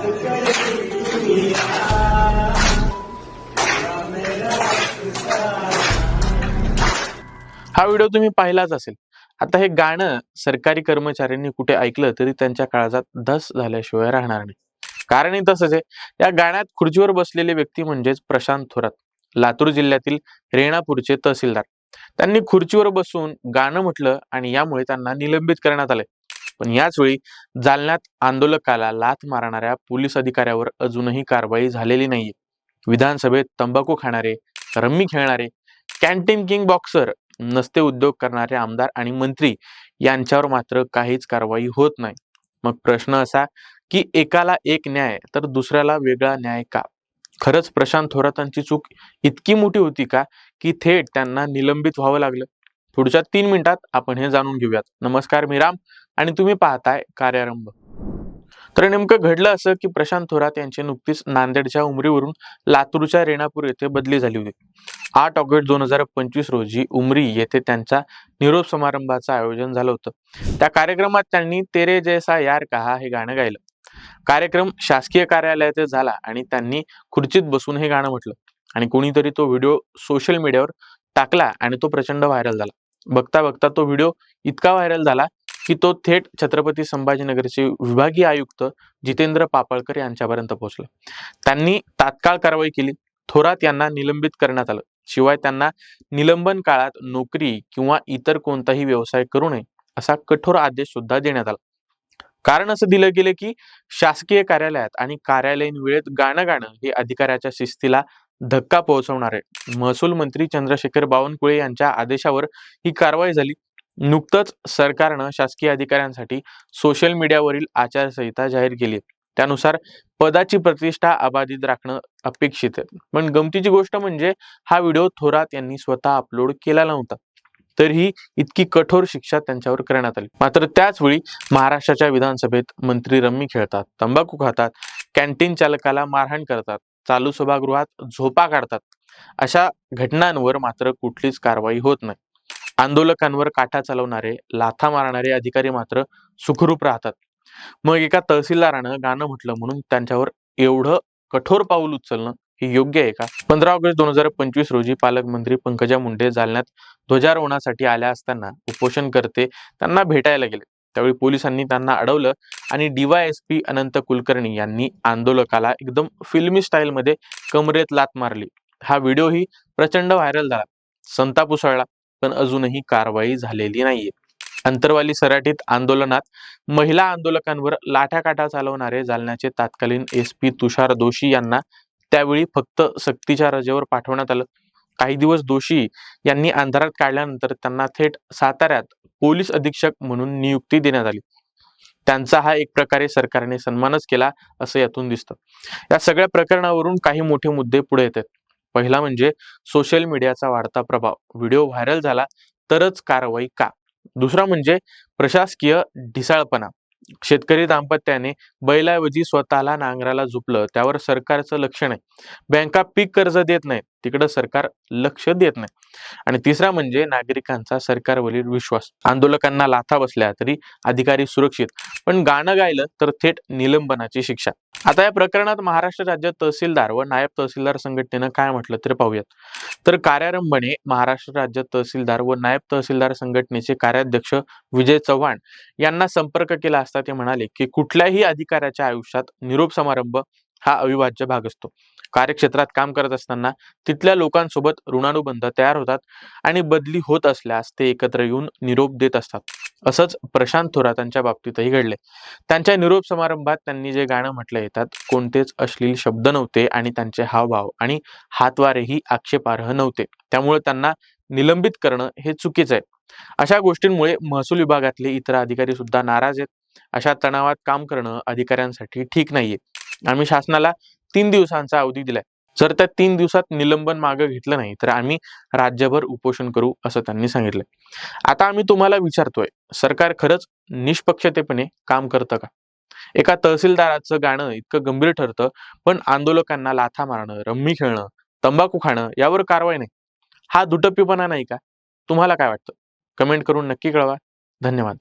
हा व्हिडिओ तुम्ही पाहिलाच असेल. आता हे गाणं सरकारी कर्मचाऱ्यांनी कुठे ऐकलं तरी त्यांच्या काळजात धस झाल्याशिवाय राहणार नाही. कारणही तसंच आहे. या गाण्यात खुर्चीवर बसलेले व्यक्ती म्हणजेच प्रशांत थोरात लातूर जिल्ह्यातील रेणापूरचे तहसीलदार. त्यांनी खुर्चीवर बसून गाणं म्हटलं आणि यामुळे त्यांना निलंबित करण्यात आले पण याच वेळी जालन्यात आंदोलकाला लाथ मारणाऱ्या पोलीस अधिकाऱ्यावर अजूनही कारवाई झालेली नाहीये. विधानसभेत तंबाखू खाणारे रम्मी खेळणारे कॅन्टीन किंग बॉक्सर नसते उद्योग करणारे आमदार आणि मंत्री यांच्यावर मात्र काहीच कारवाई होत नाही. मग प्रश्न असा की एकाला एक न्याय तर दुसऱ्याला वेगळा न्याय का? खरंच प्रशांत थोरातांची चूक इतकी मोठी होती का की थेट त्यांना निलंबित व्हावं लागलं? पुढच्या तीन मिनिटात आपण हे जाणून घेऊयात. नमस्कार मी राम. आणि तुम्ही पाहताय कार्यारंभ. तर नेमकं घडलं असं की प्रशांत थोरात यांची नुकतीच नांदेडच्या उमरीवरून लातूरच्या रेणापूर येथे बदली झाली होती. आठ ऑगस्ट दोन हजार पंचवीस रोजी उमरी येथे त्यांच्या निरोप समारंभाचं आयोजन झालं होतं. त्या कार्यक्रमात त्यांनी तेरे जैसा यार कहा हे गाणं गायलं. कार्यक्रम शासकीय कार्यालयात झाला आणि त्यांनी खुर्चीत बसून हे गाणं म्हटलं. आणि कोणीतरी तो व्हिडिओ सोशल मीडियावर टाकला आणि तो प्रचंड व्हायरल झाला. बघता बघता तो व्हिडिओ इतका व्हायरल झाला की तो थेट छत्रपती संभाजीनगरचे विभागीय आयुक्त जितेंद्र पापळकर यांच्यापर्यंत पोहोचला. त्यांनी तात्काळ कारवाई केली. थोरात यांना निलंबित करण्यात आलं. शिवाय त्यांना निलंबन काळात नोकरी किंवा इतर कोणताही व्यवसाय करू नये असा कठोर आदेश सुद्धा देण्यात आला. कारण असं दिलं गेलं की शासकीय कार्यालयात आणि कार्यालयीन वेळेत गाणं गाणं हे अधिकाऱ्याच्या शिस्तीला धक्का पोहोचवणार आहे महसूल मंत्री चंद्रशेखर बावनकुळे यांच्या आदेशावर ही कारवाई झाली. नुकतंच सरकारनं शासकीय अधिकाऱ्यांसाठी सोशल मीडियावरील आचारसंहिता जाहीर केली. त्यानुसार पदाची प्रतिष्ठा अबाधित राखणं अपेक्षित आहे. पण गमतीची गोष्ट म्हणजे हा व्हिडिओ थोरात यांनी स्वतः अपलोड केला नव्हता. तरीही इतकी कठोर शिक्षा त्यांच्यावर करण्यात आली. मात्र त्याचवेळी महाराष्ट्राच्या विधानसभेत मंत्री रम्मी खेळतात तंबाखू खातात कॅन्टीन चालकाला मारहाण करतात चालू सभागृहात झोपा काढतात. अशा घटनांवर मात्र कुठलीच कारवाई होत नाही. आंदोलकांवर काठा चालवणारे लाथा मारणारे अधिकारी मात्र सुखरूप राहतात. मग एका तहसीलदारानं गाणं म्हटलं म्हणून त्यांच्यावर एवढं कठोर पाऊल उचलणं हे योग्य आहे का? पंधरा ऑगस्ट दोन हजार पंचवीस रोजी पालकमंत्री पंकजा मुंडे जालन्यात ध्वजारोहणासाठी आल्या असताना उपोषण करते त्यांना भेटायला गेले. त्यावेळी पोलिसांनी त्यांना अडवलं आणि डीवायएसपी अनंत कुलकर्णी यांनी आंदोलकाला एकदम फिल्मी स्टाईलमध्ये कमरेत लात मारली. हा व्हिडिओही प्रचंड व्हायरल झाला. संताप उसळला. पण अजूनही कारवाई झालेली नाहीये. अंतरवाली सराटीत आंदोलनात महिला आंदोलकांवर लाठ्याकाठा चालवणारे जालन्याचे तत्कालीन एस पी तुषार दोशी यांना त्यावेळी फक्त सक्तीच्या रजेवर पाठवण्यात आलं. काही दिवस दोषी यांनी अंधारात काढल्यानंतर त्यांना थेट साताऱ्यात पोलीस अधीक्षक म्हणून नियुक्ती देण्यात आली. त्यांचा हा एक प्रकारे सरकारने सन्मानच केला असं यातून दिसतं. या सगळ्या प्रकरणावरून काही मोठे मुद्दे पुढे येतात पहिला म्हणजे सोशल मीडियाचा वाढता प्रभाव. व्हिडिओ व्हायरल झाला तरच कारवाई का? दुसरा म्हणजे प्रशासकीय ढिसाळपणा. शेतकरी दाम्पत्याने बैलाऐवजी स्वतःला नांगराला झुपलं त्यावर सरकारचं लक्ष नाही. बँका पीक कर्ज देत नाही तिकडं सरकार लक्ष देत नाही. आणि तिसरा म्हणजे नागरिकांचा सरकारवरील विश्वास. आंदोलकांना लाथा बसल्या तरी अधिकारी सुरक्षित पण गाणं गायलं तर थेट निलंबनाची शिक्षा. आता या प्रकरणात महाराष्ट्र राज्य तहसीलदार व नायब तहसीलदार संघटनेनं काय म्हटलं तर पाहूयात. तर कार्यारंभने महाराष्ट्र राज्य तहसीलदार व नायब तहसीलदार संघटनेचे कार्याध्यक्ष विजय चव्हाण यांना संपर्क केला असता ते म्हणाले की कुठल्याही अधिकाऱ्याच्या आयुष्यात निरोप समारंभ हा अविभाज्य भाग असतो. कार्यक्षेत्रात काम करत असताना तिथल्या लोकांसोबत ऋणानुबंध तयार होतात आणि बदली होत असल्यास ते एकत्र येऊन निरोप देत असतात. असंच प्रशांत थोरातांच्या बाबतीतही घडले. त्यांच्या निरोप समारंभात त्यांनी जे गाणं म्हटलं येतात कोणतेच अश्लील शब्द नव्हते आणि त्यांचे हावभाव आणि हातवारेही आक्षेपार्ह नव्हते. त्यामुळे त्यांना निलंबित करणं हे चुकीचं आहे. अशा गोष्टींमुळे महसूल विभागातले इतर अधिकारी सुद्धा नाराज आहेत. अशा तणावात काम करणं अधिकाऱ्यांसाठी ठीक नाहीये. आम्ही शासनाला तीन दिवसांचा अवधी दिलाय. जर त्या तीन दिवसात निलंबन मागं घेतलं नाही तर आम्ही राज्यभर उपोषण करू असं त्यांनी सांगितलंय. आता आम्ही तुम्हाला विचारतोय सरकार खरंच निष्पक्षतेपणे काम करतं का? एका तहसीलदाराचं गाणं इतकं गंभीर ठरतं पण आंदोलकांना लाथा मारणं रम्मी खेळणं तंबाखू खाणं यावर कारवाई नाही. हा दुटप्पीपणा नाही का? तुम्हाला काय वाटतं? कमेंट करून नक्की कळवा. धन्यवाद.